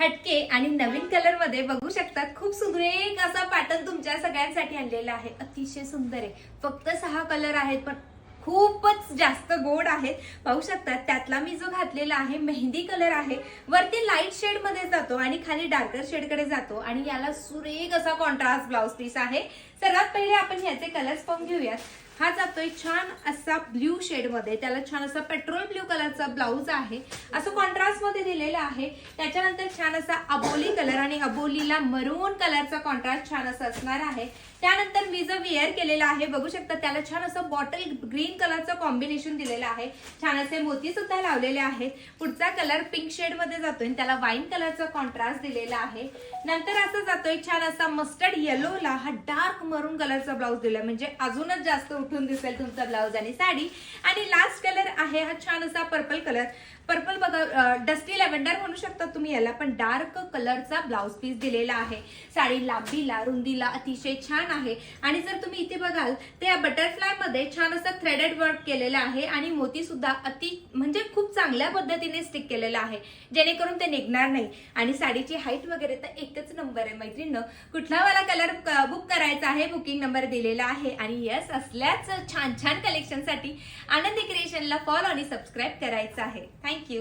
हटके आणि नवीन कलरमध्ये बघू शकतात. खूप सुरेख असा पॅटर्न तुमच्या सगळ्यांसाठी आणलेला आहे. अतिशय सुंदर आहे. फक्त सहा कलर आहेत पण खूपच जास्त गोड आहेत. पाहू शकतात त्यातला मी जो घातलेला आहे मेहंदी कलर आहे. वरती लाइट शेडमध्ये जातो आणि खाली डार्कर शेडकडे जातो. आणि याला सुरेख असा कॉन्ट्रास्ट ब्लाउज पीस आहे. सर्वात पहिले आपण याचे कलर्स पाहून घेऊयात. हा जातोय छान असा ब्ल्यू शेडमध्ये. त्याला छान असा पेट्रोल ब्ल्यू कलरचा ब्लाऊज आहे. असं कॉन्ट्रास्टमध्ये दिलेला आहे. त्याच्यानंतर छान असा अबोली कलर आणि अबोलीला मरून कलरचा कॉन्ट्रास्ट छान असा असणार आहे. त्यानंतर मी जो विअर केलेला आहे बघू शकता त्याला छान असं बॉटल ग्रीन कलरचं कॉम्बिनेशन दिलेलं आहे. छान असे मोती सुद्धा लावलेले आहेत. पुढचा कलर पिंक शेडमध्ये जातोय आणि त्याला वाईन कलरचा कॉन्ट्रास्ट दिलेला आहे. नंतर असं जातोय छान असा मस्टर्ड येलोला हा डार्क मरून कलरचा ब्लाऊज दिला म्हणजे अजूनच जास्त उठून दिसेल तुमचा ब्लाऊज आणि साडी. आणि लास्ट कलर आहे हा छान असा पर्पल कलर पर्पल बघा डस्टी लॅव्हेंडर म्हणू शकता तुम्ही याला पण डार्क कलरचा ब्लाऊज पीस दिलेला आहे. साडी लांबीला रुंदीला अतिशय छान आहे. आणि जर तुम्ही इथे बघाल त्या बटरफ्लायमध्ये छान असं थ्रेडेड वर्क केलेलं आहे आणि मोती सुद्धा अति म्हणजे खूप चांगल्या पद्धतीने स्टिक केलेलं आहे. जेणेकरून ते निघणार नाही. आणि साडीची हाईट वगैरे तर एकच नंबर आहे मैत्रिणीनं. कुठला वाला कलर बुक करायचा आहे बुकिंग नंबर दिलेला आहे. आणि यस असल्याच छान छान कलेक्शनसाठी आनंदी क्रिएशनला फॉलो आणि सबस्क्राईब करायचं आहे. Thank you Thank you.